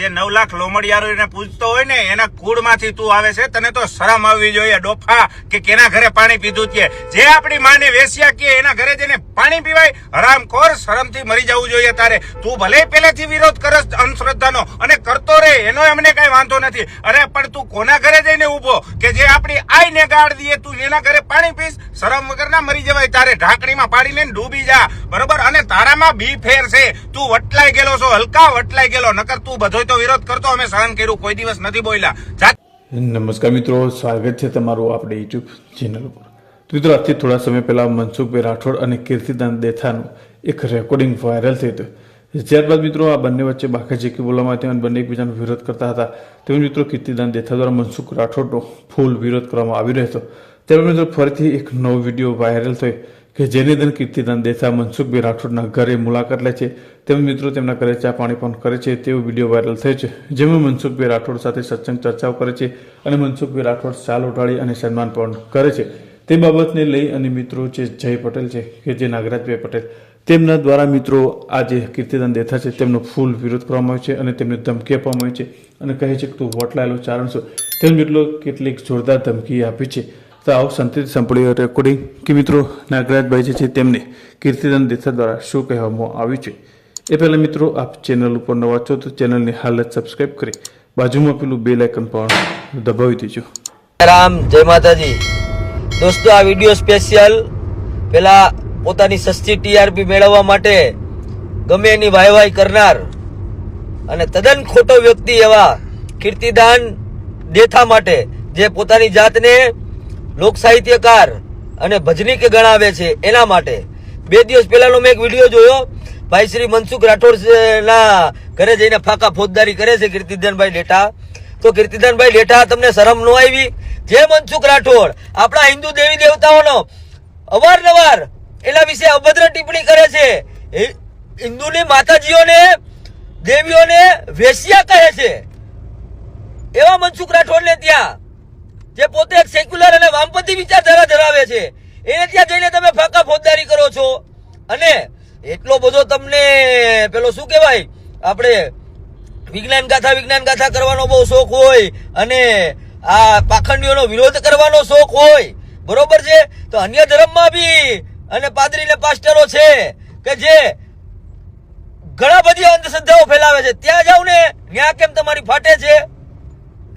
જે નવ લાખ લોમડિયારોને પૂછતો હોય ને, એના કુળમાંથી તું આવે છે, તને તો શરમ આવવી જોઈએ. ડોફા કે કેના ઘરે પાણી પીધું છે? જે આપણી માને વેસ્યા કે એના ઘરે જઈને પાણી પીવાય હરામખોર શરમથી મરી જવું જોઈએ તારે. તું ભલે પહેલેથી વિરોધ કરસ અંધશ્રદ્ધાનો અને કરતો રે એનો એમને કઈ વાંધો નથી. અરે, પણ તું કોના ઘરે જઈને ઊભો? કે જે આપણી આઈને ગાળ દઈએ તું એના ઘરે પાણી પીસ શરમ વગર ના મરી જવાય તારે. ઢાંકણીમાં પાડી લઈને ડૂબી જા. બરોબર? અને તારામાં બી ફેર છે. તું વટલાઈ ગયેલો છો, હલકા વટલાઈ ગયેલો, નકર તું બધોય તો વિરોધ કરતો અમે સહન કર્યું. કોઈ દિવસ નથી બોલ્યા. નમસ્કાર મિત્રો, સ્વાગત છે તમારું આપણે યુટ્યુબ ચેનલ ઉપર. મિત્રો, આજથી થોડા સમય પહેલા મનસુખભાઈ રાઠોડ અને કીર્તિદાન દેથાનું એક રેકોર્ડિંગ વાયરલ થયું હતું. ત્યારબાદ મિત્રો, આ બંને વચ્ચે બાકા જેકી બોલવામાં આવ્યું અને બંને એકબીજાનો વિરોધ કરતા હતા. તેમજ મિત્રો, કીર્તિદાન દેથા દ્વારા મનસુખ રાઠોડનો ફૂલ વિરોધ કરવામાં આવી રહ્યો હતો. ત્યારબાદ મિત્રો, ફરીથી એક નવો વીડિયો વાયરલ થયો. કે જેની અંદર કીર્તિદાન દેથા મનસુખભાઈ રાઠોડના ઘરે મુલાકાત લે છે. તેમજ મિત્રો તેમના ઘરે ચા પાણી પણ કરે છે. તેવો વીડિયો વાયરલ થયો છે. જેમાં મનસુખભાઈ રાઠોડ સાથે સત્સંગ ચર્ચાઓ કરે છે અને મનસુખભાઈ રાઠોડ ચાલ ઉઠાડી અને સન્માન પણ કરે છે. તે બાબતને લઈ અને મિત્રો જે જય પટેલ છે કે જે નાગરાજભાઈ પટેલ, તેમના દ્વારા મિત્રો આ જે કીર્તિદાન દેથા છે. તેમનો ફૂલ વિરોધ કરવામાં આવ્યો છે અને તેમને ધમકી આપવામાં આવી છે અને કહે છે કે તું વોટ લાયેલો ચારણ તેમ મિત્રો કેટલીક જોરદાર ધમકી આપી છે. તો સંતિત સંતેજ રેકોર્ડિંગ કે મિત્રો, નાગરાજભાઈ જે છે તેમને કીર્તિદાન દેસા દ્વારા શું કહેવામાં આવ્યું છે? એ પહેલાં મિત્રો, આપ ચેનલ ઉપર નવા છો તો ચેનલની હાલત સબસ્ક્રાઈબ કરી બાજુમાં પેલું બેલ આઇકન પણ દબાવી દેજો. રામ, જય માતાજી. દોસ્તો, આ વીડિયો સ્પેશિયલ પેલા પોતાની સસ્તી ટીઆરપી મેળવવા માટે ગમે એની વાયવાય કરનાર અને તદ્દન ખોટો વ્યક્તિ એવા કીર્તિદાન દેથા માટે જે પોતાની જાતને લોક સાહિત્યકાર અને ભજનીક ગણાવે છે એના માટે. બે દિવસ પહેલાનો મેં એક વીડિયો જોયો. ભાઈ શ્રી મનસુખ રાઠોડના ઘરે જઈને ફાકા ફોજદારી કરે છે કીર્તિધનભાઈ ડેટા. તો કીર્તિધનભાઈ ડેટા તમને શરમ ન આવી? જે મનસુખ રાઠોડ. આપણા હિન્દુ દેવી દેવતાઓનો અવારનવાર એના વિશે અભદ્ર ટિપ્પણી કરે છે. હિન્દુની માતાજીઓને, દેવીઓને વેશ્યા કહે છે. એવા મનસુખ રાઠોડને ત્યાં જે પોતે એક સેક્યુલર અને વામપંથી વિચારધારા ધરાવે છે, એને ત્યાં જઈને તમે ફાકા ફોજદારી કરો છો. અને એટલો બધો તમને, પેલો શું કહેવાય, આપણે વિજ્ઞાન ગાથા વિજ્ઞાન ગાથા કરવાનો બહુ શોખ હોય, અને આ પાખંડીઓનો વિરોધ કરવાનો શોખ હોય, બરોબર છે? તો અન્ય ધર્મમાં બી, અને પાદરી ને પાસ્ટરો છે, કે જે ઘણા બધી અંધશ્રદ્ધાઓ ફેલાવે છે. ત્યાં જાવ ને ત્યાં કેમ તમારી ફાટે છે?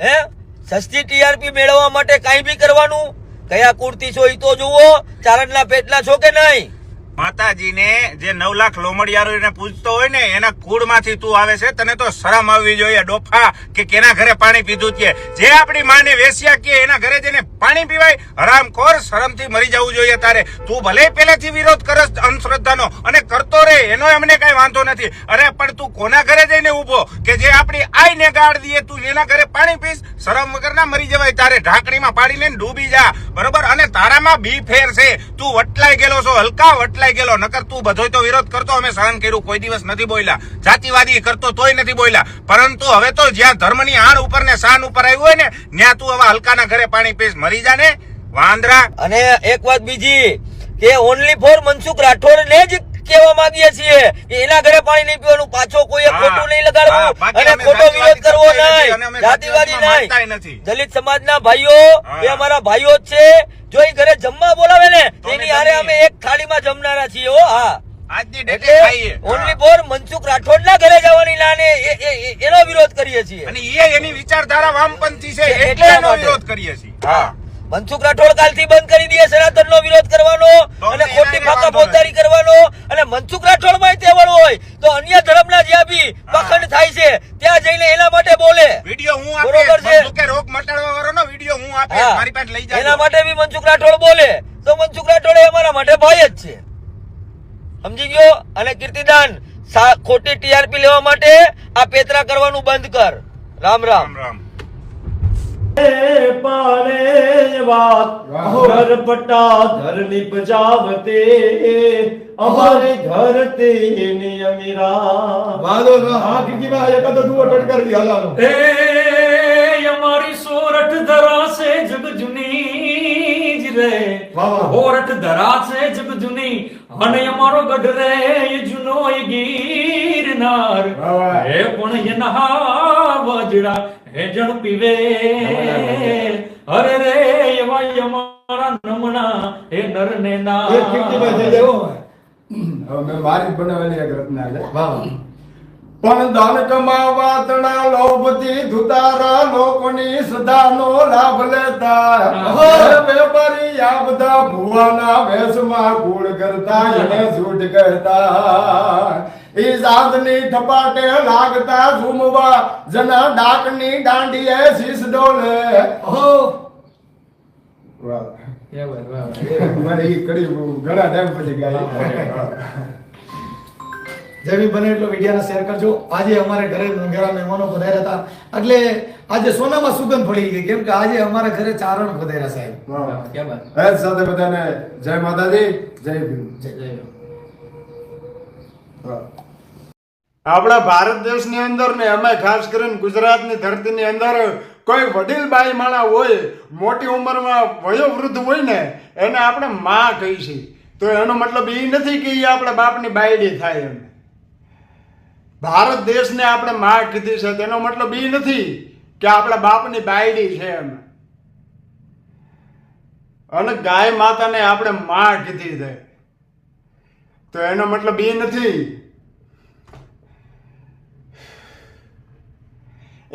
હે? સસ્તી ટીઆરપી મેળવવા માટે કઈ બી કરવાનું? કયા કુર્તી છો એ તો જુઓ, ચારણના પેટના છો કે નહીં? માતાજીને જે નવ લાખ લોમડિયારોને પૂછતો હોય ને, એના કુળમાંથી તું આવે છે, તને તો શરમ આવવી જોઈએ, ડોફા, કે કેના ઘરે પાણી પીધું છે? જે આપણી માને વેસ્યા કે એના ઘરે જઈને પાણી પીવાય હરામખોર શરમથી મરી જવું જોઈએ તારે. તું ભલે પહેલેથી વિરોધ કરસ અંધશ્રદ્ધાનો અને કરતો રે એનો એમને કઈ વાંધો નથી. અરે, પણ તું કોના ઘરે જઈને ઊભો? કે જે આપણી આઈને ગાળ દઈએ તું એના ઘરે પાણી પીસ, શરમ વગર ના મરી જવાય. તારે ઢાંકણીમાં પાડી લઈને ડૂબી જા. બરોબર? અને તારામાં બી ફેર છે. તું વટલાઈ ગયેલો છો, હલકા વટલાઈ ગયેલો. નકર તું બધોય તો વિરોધ કરતો અમે સહન કર્યું. કોઈ દિવસ નથી બોલ્યા. જાતિવાદી કરતો તોય નથી બોલ્યા. પરંતુ હવે તો જ્યાં ધર્મની આણ ઉપર ને શાન ઉપર આવ્યું હોય ને ત્યાં તું હવે હલકાના ઘરે પાણી પીશ. મરી જા ને વાંદરા. અને એક વાત બીજી કે ઓનલી ફોર મનસુખ રાઠોડ ને જ કેવા માંગીએ છીએ કે એના ઘરે પાણી નહીં પીવાનું. પાછો કોઈ. ખોટું નહીં હા, લગાડવું અને ખોટો વિરોધ કરવો નહીં. જાતિવાદી નહીં. દલિત સમાજના ભાઈઓ એ અમારા ભાઈઓ છે. જો એ ઘરે જમવા બોલાવે ને એની હારે અમે એક થાળીમાં જમનારા છીએ ઓ હા. આજની ડેટે ખાઈએ. ઓનલી ફોર મનસુખ રાઠોડ ના ઘરે જવાની એ- એનો વિરોધ કરીએ છીએ. અને એ એની વિચારધારા વામપંથી છે એટલે એનો વિરોધ કરીએ છીએ. હા. મનસુખ રાઠોડ કાલથી બંધ કરી દે સનાતન નો વિરોધ કરવાનો અને ખોટી ફાકા ફોજદારી કરવાનો. અને મનસુખ રાઠોડમાં તેવડ હોય તો અન્ય ધર્મના જ્યાં બી પખંડ થાય છે ત્યાં જઈને એના માટે બોલે. વીડિયો હું બરોબર છે. રોગ મટાડવા વાળાનો વીડિયો હું આપે મારી પાસે લઈ એના માટે બી મનસુખ રાઠોડ બોલે. તો મનસુખ રાઠોડ એ અમારા માટે ભાઈ જ છે. સમજી ગયો? અને કીર્તિદાન ખોટી ટીઆરપી લેવા માટે આ પેતરા કરવાનું બંધ કર. રામ. રામ રામ. પાણે વાત ઘરપટા ધરની પજાવતે અમારે ધરતી નિયમિરા વાદો હા હા કીકીમાં એક તો ડુઓ ટટ કરી હાલાનો એ અમારી સોરઠ ધરાશે જગ જુની જ રે. વાહ, ધરા સે જગ જુની. અને અમારો ગઢ રે એ જૂનો એ ગીરનાર. એ પણ એના મોજડા હે જણ પીવે. અરે રે એવા અમારા નમણા હે નર ને ના. એ કીર્તિભાઈ થઈ જાય હવે મેં મારી બનાવેલી એક રચના છે. વાહ. પણ ધન કમાવા તણા લોભથી ધુતારા લોકોની સદાનો લાભ લેતા. વેપારી આ બધા ભુવાના વેશમાં ગુણ કરતા એને ઝૂઠ કહેતા. ઈ જાતની થપાટે લાગતા ઝૂમવા જના ડાકની દાંડીએ શીશ ડોલે. ઓહો. વાહ. વાહ, વાહ, વાહ. મારે ઈ કડી ઘણા ટાઈમ પછી ગાઈ. જેવી બને એટલો વિડીયોને શેર કરજો. આજે અમારે ઘરે ઘણા મહેમાનો પધાર્યા હતા. એટલે આજે સોનામાં સુગંધ પડી ગઈ. કેમ કે આજે અમારા ઘરે ચારણ પધાર્યા સાહેબ. સાથે બધાને જય માતાજી જય ભીમ. જય જય આપણા ભારત દેશની અંદર ને અમે ખાસ કરીને ગુજરાતની ધરતીની અંદર કોઈ વડીલ બાઈ માણા હોય, મોટી ઉંમરમાં વયોવૃદ્ધ હોય ને, એને આપણે માં કહી છીએ તો એનો મતલબ એ નથી કે એ આપણા બાપની બાયડી થાય એમ. ભારત દેશને આપણે માં કીધી છે, તેનો મતલબ એ નથી કે આપણા બાપની બાયડી છે એમ. અને ગાય માતાને આપણે માં કીધી છે. તો એનો મતલબ એ નથી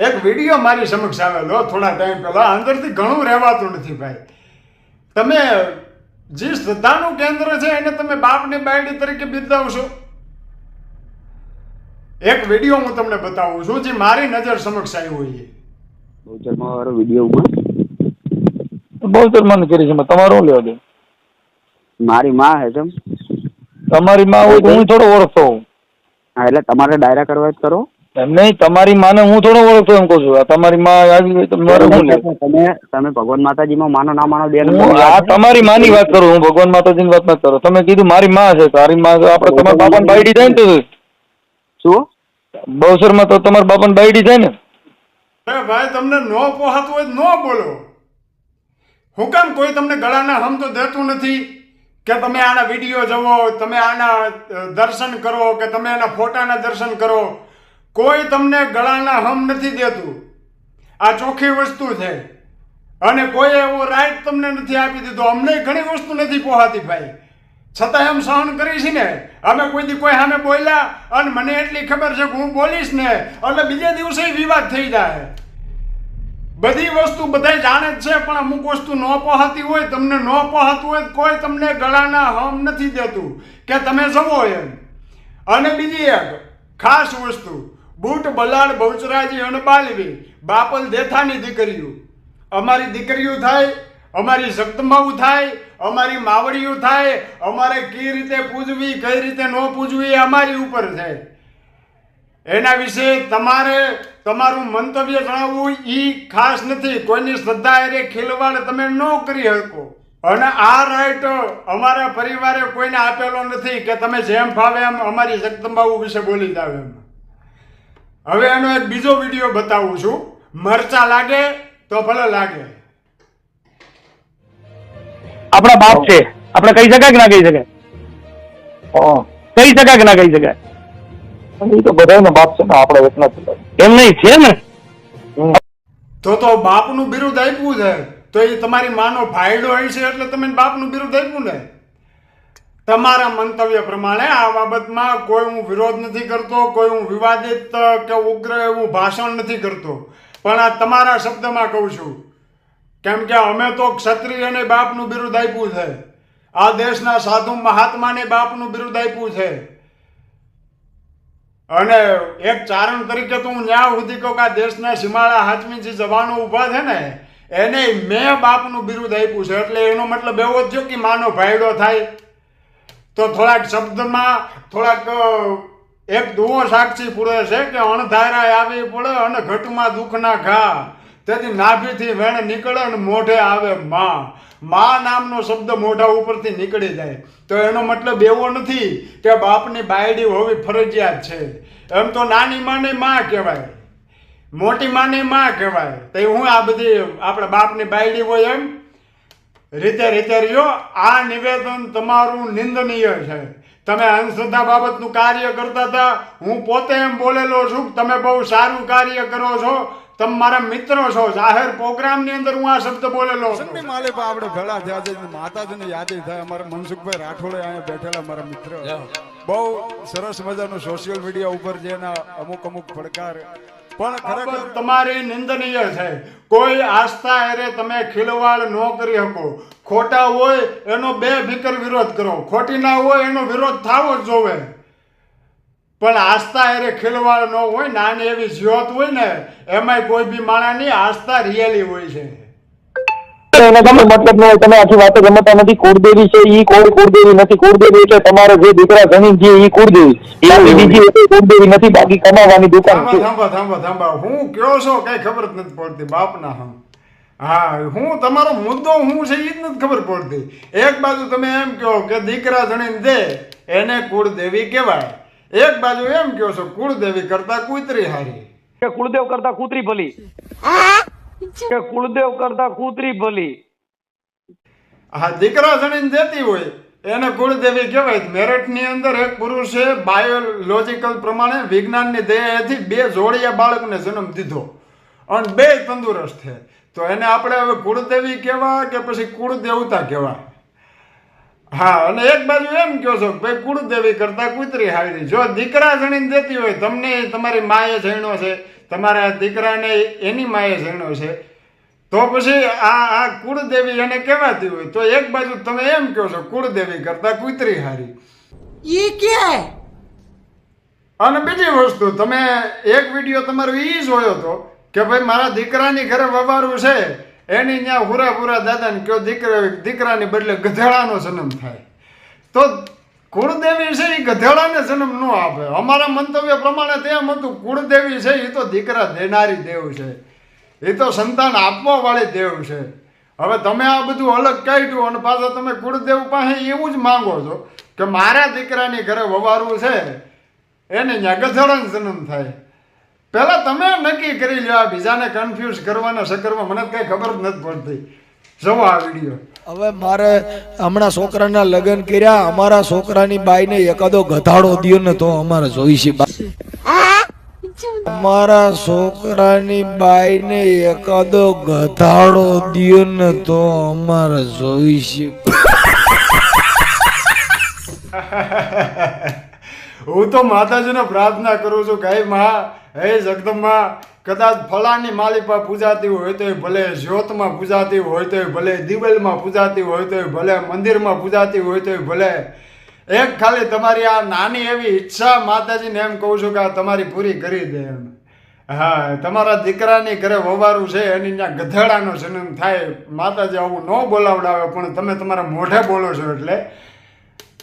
એક વીડિયો મારી સમક્ષ આવેલો થોડા ટાઈમ પહેલાં. અંદરથી ઘણું રહેવાતું નથી ભાઈ. તમે જે શ્રદ્ધાનું કેન્દ્ર છે એને તમે બાપની બાયડી તરીકે બિરદાવશો. એક વીડિયો હું તમને બતાવું છું જે મારી નજર સમક્ષ આવ્યો છે. બહુચરમાં વાળો વિડીયોમાં બહુ શર્માની કરી છે તમારો લેવા દે? મારી માં હે તમ. તમારી માં હોય તો હું થોડો ઓળખતો હોઉં. હા એટલે તમારે ડાયરા કરવા જ કરો. એમ નહીં તમારી માને હું થોડો ઓળખતો એમ કહું છું. તમારી માં આવી હોય તો તમે તમે ભગવાન માતાજીમાં માનો ના માનો બેન આ તમારી માની વાત કરું હું ભગવાન માતાજીની વાત નથી કરું. તમે કીધું મારી માં છે તારી માં આપણે તમારા બાપાને બાયડી થાય ને તો શું? બહુસરમાં તો તમારા બાપાને બાયડી થાય ને? ભાઈ તમને નો પોહાતું હોય નો બોલો. હું કામ કોઈ તમને ગળાના હમ તો દેતું નથી કે તમે આના વીડિયો જવો તમે આના દર્શન કરો કે તમે એના ફોટાના દર્શન કરો. કોઈ તમને ગળાના હમ નથી દેતું. આ ચોખ્ખી વસ્તુ છે. અને કોઈ એવો રાઈટ તમને નથી આપી દીધો. અમને ઘણી વસ્તુ નથી પોહાતી ભાઈ. છતાં એમ સહન કરીશ ને, અમે કોઈ દી કોઈ સામે બોલ્યા અને મને એટલી ખબર છે કે હું બોલીશ ને, એટલે બીજા દિવસે વિવાદ થઈ જાય. બધી વસ્તુ બધા જાણે જ છે, પણ અમુક વસ્તુ ન પહોંચતી હોય, તમને ન પહોંચતું હોય, કોઈ તમને ગળાના હમ નથી દેતું. કે તમે જવો એમ. અને બીજી એક ખાસ વસ્તુ. બૂટ બલાડ બહુચરાજી અને બાલવી બાપલ દેથાની દીકરીઓ. અમારી દીકરીઓ થાય, અમારી જગદંબાવું થાય, અમારી માવડીઓ થાય, અમારે કઈ રીતે પૂજવી, કઈ રીતે ન પૂજવી એ અમારી ઉપર છે. એના વિશે તમારે તમારું મંતવ્ય જણાવવું એ ખાસ નથી. કોઈની શ્રદ્ધા એરે ખેલવાડ તમે ન કરી શકો અને આ રાઈટ અમારા પરિવારે કોઈને આપેલો નથી કે તમે જેમ ફાવે એમ અમારી જગદંબાઓ વિશે બોલી જાવ એમ. હવે એનો એક બીજો વીડિયો બતાવું છું. મરચા લાગે તો ભલે લાગે. આપણા બાપ છે. આપણે કહી શકાય કે ના કહી શકાય? કહી શકાય કે ના કહી શકાય? એ તો બધાનો બાપ છે ને આપણે એમ નહીં છે ને? તો તો બાપનું બિરુદ આપ્યું છે. તો એ તમારી માનો ફાયદો હોય છે એટલે તમે બાપનું બિરુદ આપ્યું ને? તમારા મંતવ્ય પ્રમાણે આ બાબતમાં કોઈ હું વિરોધ નથી કરતો, કોઈ હું વિવાદિત કે ઉગ્ર એવું ભાષણ નથી કરતો. પણ આ તમારા શબ્દમાં કહું છું, કેમ કે અમે તો ક્ષત્રિયને બાપનું બિરુદ આપ્યું છે. આ દેશના સાધુ મહાત્માને બાપનું બિરુદ આપ્યું છે. અને એક ચારણ તરીકે તો હું ન્યા સુધી કહું કે આ દેશના સીમાડા હાચમી જે જવાનો ઊભા છે ને, એને મેં બાપનું બિરુદ આપ્યું છે. એટલે એનો મતલબ એવો જ કે માનો ભાયડો થાય. તો થોડાક શબ્દમાં થોડાક એક દુઓ સાક્ષી પૂરે છે કે અણધારા આવી પડે અને ઘટમાં દુઃખના ઘા. તેથી નાભીથી વેણ નીકળે અને મોઢે આવે માં. મા નામનો શબ્દ મોઢા ઉપરથી નીકળી જાય. તો એનો મતલબ એવો નથી કે બાપની બાયડી હોવી ફરજિયાત છે. એમ તો નાની માને માં કહેવાય. મોટી માની માં કહેવાય. તો હું આ બધી આપણા બાપની બાયડી હોય એમ રીતે રીતે રહ્યો. આ નિવેદન તમારું નિંદનીય છે. તમે અંધશ્રદ્ધા બાબતનું કાર્ય કરતા હતા. હું પોતે એમ બોલેલો છું તમે બહુ સારું કાર્ય કરો છો. તમે મારા મિત્રો છો. જાહેર પ્રોગ્રામની અંદર હું આ શબ્દ બોલેલો હતો. સન્ની માલે પણ આપણે ભેળા થયા છે. માતાજીને યાદ થાય. અમારા મનસુખભાઈ રાઠોડે અહીંયા બેઠેલા મારા મિત્ર. બહુ સરસ મજાનું સોશિયલ મીડિયા ઉપર જેના અમુક અમુક પડકાર પણ ખરેખર તમારી નિંદનીય છે. કોઈ આસ્થા એરે તમે ખીલવાડ ન કરી શકો. ખોટા હોય એનો બે ફિકર વિરોધ કરો. ખોટી ના હોય એનો વિરોધ થવો જ જોવે. પણ આસ્થા એરે ખીલવાડ ન હોય નાની એવી જ્યોત હોય ને એમાંય કોઈ બી માણાની આસ્થા રિયલી હોય છે. એને ગમે મતલબ ન હોય તમે આખી વાતો રમતા નથી. કુળદેવી છે ઈ કોઈ કુળદેવી નથી. કુળદેવી એટલે તમારો જે દીકરા જમીન છે ઈ કુળદેવી. બીજી કુળદેવી નથી બાકી કમાવાની દુકાન છે. થાંભા થાંભા થાંભા હું કયો છો કઈ ખબર જ નથી પડતી. બાપના હમ હા હું તમારો મુદ્દો હું છે એ જ નથી ખબર પડતી. એક બાજુ તમે એમ કહો કે દીકરા જણીને દે એને કુળદેવી કહેવાય. એક બાજુ એમ કહો છો કુળદેવી કરતા કુતરી હારી. કે કુળદેવ કરતા કૂતરી ભલી. કે કુળદેવ કરતા કૂતરી ભલી. હા દીકરા જણીને દેતી હોય, એને કુળદેવી કહેવાય. મેરઠની અંદર એક પુરુષે બાયોલોજીકલ પ્રમાણે વિજ્ઞાનની દયાથી બે જોડિયા બાળકને જન્મ દીધો. અને બે તંદુરસ્ત છે. તો એને આપણે હવે કુળદેવી કહેવા કે પછી કુળદેવતા કહેવા હા અને એક બાજુ એમ કહો છો કે ભાઈ કુળદેવી કરતા કુતરી હારી. જો દીકરા જણીને દેતી હોય તમને તમારી માએ જણ્યો છે તમારા દીકરાને એની માએ જણ્યો છે તો પછી આ આ કુળદેવી એને કહેવાતી હોય. તો એક બાજુ તમે એમ કહો છો કુળદેવી કરતા કૂતરી હારી. અને બીજી વસ્તુ તમે એક વીડિયો તમારો ઈ જોયો હતો કે ભાઈ મારા દીકરાની ઘરે વવારું છે. એની ત્યાં હુરા હુરા દાદાને કયો દીકરા દીકરાની બદલે ગધેડાનો જન્મ થાય. તો કુળદેવી છે એ ગધેડાને જન્મ ન આપે. અમારા મંતવ્ય પ્રમાણે તેમ હતું, કુળદેવી છે એ તો દીકરા દેનારી દેવ છે. એ તો સંતાન આપવા વાળી દેવ છે. હવે તમે આ બધું અલગ કાઢ્યું અને પાછા તમે કુળદેવ પાસે એવું જ માંગો છો કે મારા દીકરાની ઘરે વવારું છે, એને ત્યાં ગધેડાનો જન્મ થાય. પહેલા તમે નક્કી કરી લ્યો આ બીજાને કન્ફ્યુઝ કરવાના સકરમાં મને કંઈ ખબર જ નથી પડતી. જવો આ વીડિયો હવે મારે હમણાં છોકરાના લગ્ન કર્યા. અમારા છોકરાની બાઈને એકાદો ગધાડો દ્યો ને તો અમારે જોઈશે અમારા છોકરાની બાઈને એકાદો ગધાડો દ્યો ને તો અમારે જોઈશે હું તો માતાજીને પ્રાર્થના કરું છું કે માં હે જગદંબા, કદાચ ફલાની માલિપા પૂજાતી હોય તો ભલે જ્યોતમાં પૂજાતી હોય તો ભલે દિવેલમાં પૂજાતી હોય તો ભલે મંદિરમાં પૂજાતી હોય તો ભલે. એક ખાલી તમારી આ નાની એવી ઈચ્છા માતાજીને એમ કહું છું કે આ તમારી પૂરી કરી દે એમ. હા, તમારા દીકરાની ઘરે વવારું છે, એની ત્યાં ગધેડાનો જન્મ થાય. માતાજી આવું ન બોલાવડાવે, પણ તમે તમારા મોઢે બોલો છો એટલે.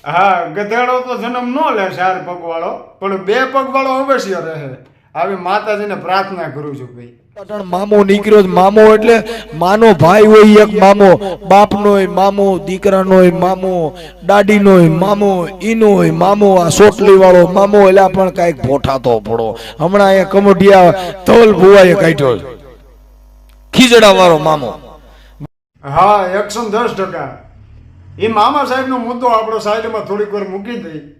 હા ગધેડો તો જન્મ ન લે ચાર પગવાળો પણ બે પગવાળો અવશ્ય રહે. આવી માતાજીને પ્રાર્થના કરું છું ભાઈ. મામો નીકળ્યો મામો એટલે માનો ભાઈ હોય એક મામો બાપનોય મામો દીકરાનો હોય મામો દાડીનો હોય મામો ઈનો હોય મામો આ સોટલી વાળો મામો એટલે પણ કાંઈક ભોઠાતો પડો હમણાં એ કમોઢિયા ધોલ ભુવાએ કાઢ્યો. ખીજડા વાળો મામો. હા એકસો દસ ટકા. એ મામા સાહેબનો મુદ્દો આપણો સાઈડમાં થોડીક વાર મૂકી દઈ.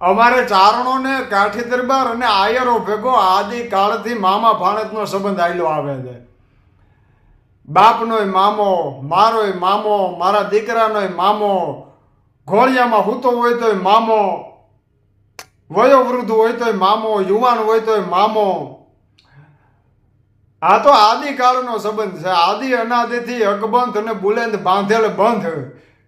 અમારે ચારણોને કાઠી દરબાર અને આયરો ભેગો આદિ કાળથી મામા ભાણેજનો સંબંધ આયલો આવે છે. બાપનોય મામો, મારોય મામો, મારા દીકરાનોય મામો, ઘોડિયામાં હૂતો હોય તોય મામો, વયોવૃદ્ધ હોય તોય મામો, યુવાન હોય તોય મામો. આ તો આદિકાળનો સંબંધ છે. આદિ અનાદિથી અકબંધ અને બુલેન્દ બાંધેલ બંધ.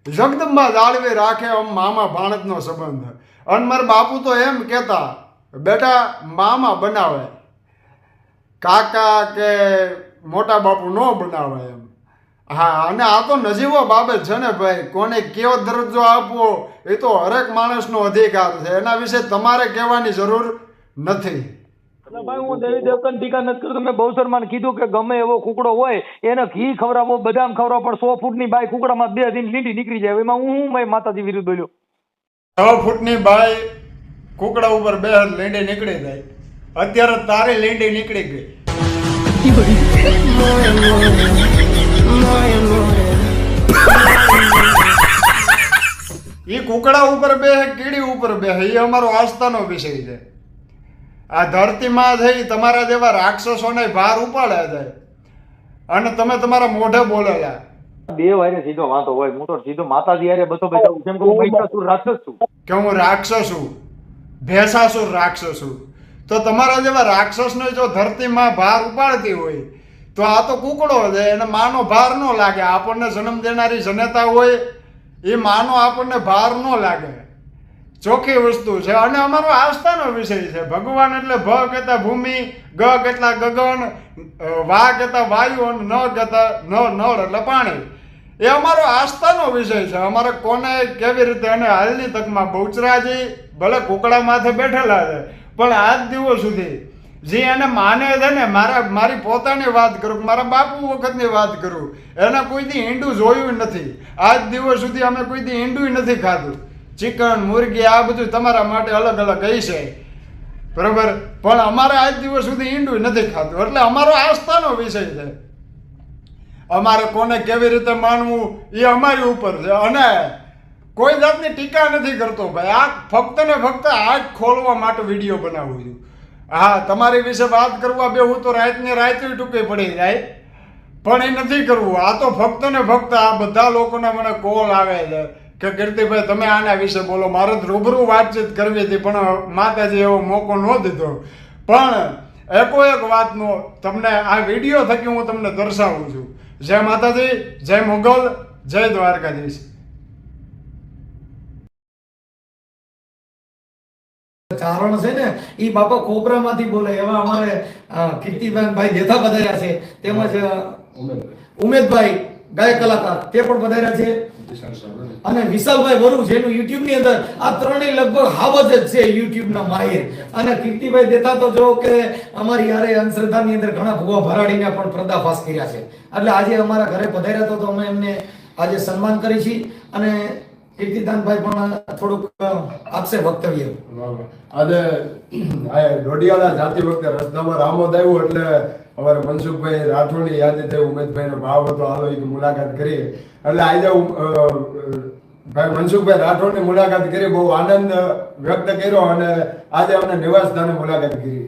જગદંબા જાળવી રાખે આમ મામા ભાણતનો સંબંધ. અને મારા બાપુ તો એમ કહેતા, બેટા, મામા બનાવે. કાકા કે, મોટા બાપુ ન બનાવે એમ. હા, અને આ તો નજીવો બાબત છે ને ભાઈ. કોને કેવો દરજ્જો આપવો, એ તો હરેક માણસનો અધિકાર છે. એના વિશે તમારે કહેવાની જરૂર નથી. ભાઈ, હું દેવી દેવતાની ટીકા નથી કરતો. મેં બહુસરમાને કીધું કે ગમે એવો કુકડો હોય, એને ઘી ખવડાવો, બદામ ખવડાવો, પણ સો ફૂટની બાય કુકડામાં બે દિન લીંડી નીકળી જાય. એમાં હું મારી માતાજી વિરુદ્ધ બોલ્યો? સો ફૂટની બાય કુકડા ઉપર બે લીંડી નીકળી જાય. અત્યારે તારી લીંડી નીકળી ગઈ. એ કુકડા ઉપર બે કીડી ઉપર બે એ અમારો આસ્થાનો વિષય છે. આ ધરતીમાં થઈ તમારા જેવા રાક્ષસોને ભાર ઉપાડ્યા છે. અને તમે તમારા મોઢે બોલેલા બે વારે સીધો વાંધો હોય હું તો સીધો માતાજી હારે બધો બચાવું કેમ કે હું મહિષાસુર રાક્ષસ છું. કે હું રાક્ષસ છું ભેસાસુર રાક્ષસ છું. તો તમારા જેવા રાક્ષસને જો ધરતીમાં ભાર ઉપાડતી હોય તો આ તો કુકડો છે એને માનો ભાર ન લાગે. આપણને જન્મ દેનારી જનતા હોય એ માનો આપણને ભાર ન લાગે. ચોખ્ખી વસ્તુ છે. અને અમારો આસ્થાનો વિષય છે. ભગવાન એટલે ભ કહેતા ભૂમિ, ગ કહેતા ગગન વા કહેતા વાયુ અને ન કહેતા, ન, નળ એટલે પાણી. એ અમારો આસ્થાનો વિષય છે. અમારે કોને કેવી રીતે અને હાલની તકમાં બહુચરાજી ભલે કુકડા માથે બેઠેલા છે, પણ આજ દિવસ સુધી જે એને માને છે ને, મારા, મારી પોતાની વાત કરું મારા બાપુ વખતની વાત કરું, એને કોઈથી ઈંડું જોયું નથી. આજ દિવસ સુધી અમે કોઈથી ઈંડું નથી ખાધું. ચિકન, મુરગી, આ બધું તમારા માટે અલગ અલગ હશે બરોબર? પણ અમારે આજ દિવસ સુધી ઈંડું નથી ખાતું એટલે અમારો આસ્થાનો વિષય છે. અમારે કોને કેવી રીતે માનવું એ અમારી ઉપર છે. અને કોઈ જાતની ટીકા નથી કરતો ભાઈ. આ ફક્ત ને ફક્ત આજ ખોલવા માટે વીડિયો બનાવું છું. હા, તમારી વિશે વાત કરવા બે હું તો રાતને રાતની ટૂંકી પડી જાય. પણ એ નથી કરવું. આ તો ફક્ત ને ફક્ત આ બધા લોકોના મને કોલ આવે છે. કે કીર્તિભાઈ તમે આના વિશે બોલો. મારે રૂબરૂ વાતચીત કરવી હતી પણ માતાજી એવો મોકો ન દીધો. પણ એકો એક વાતનો તમને આ વીડિયો થકી હું તમને દર્શાવું છું. જય માતાજી જય મુગલ જય દ્વારકાધીશ. ચારણ છે ને એ બાપા કોબરામાંથી બોલે. એવા અમારે અ, કીર્તિબેન ભાઈ જેથા પધાર્યા છે. તેમજ ઉમેદભાઈ ગાયક કલાકાર તે પણ પધાર્યા છે. અને વિશાલભાઈ વરુ જેનું યુટ્યુબની અંદર આ ત્રણેય લગભગ હાવજ જ છે યુટ્યુબ ના માહિર અને કીર્તિભાઈ દેતા તો જો કે અમારી યારે અંધશ્રદ્ધા ની અંદર ઘણા ભૂવા ભરાડીને પણ પર્દાફાશ કર્યા છે. એટલે આજે અમારા ઘરે પધાર્યા તો અમે એમને આજે સન્માન કરી છીએ. અને કીર્તિદાનભાઈ પણ થોડુંક આપશે વક્તવ્ય. આજે આ ડોડિયાળા જાતિ વખતે રસ્તામાં રામોદ આવ્યું એટલે અમારે મનસુખભાઈ રાઠોડની યાદી થઈ ઉમેદભાઈનો ભાવ હતો, હાલો એક મુલાકાત કરી એટલે આજે ભાઈ મનસુખભાઈ રાઠોડની મુલાકાત કરી, બહુ આનંદ વ્યક્ત કર્યો અને આજે અમને નિવાસ સ્થાને મુલાકાત કરી.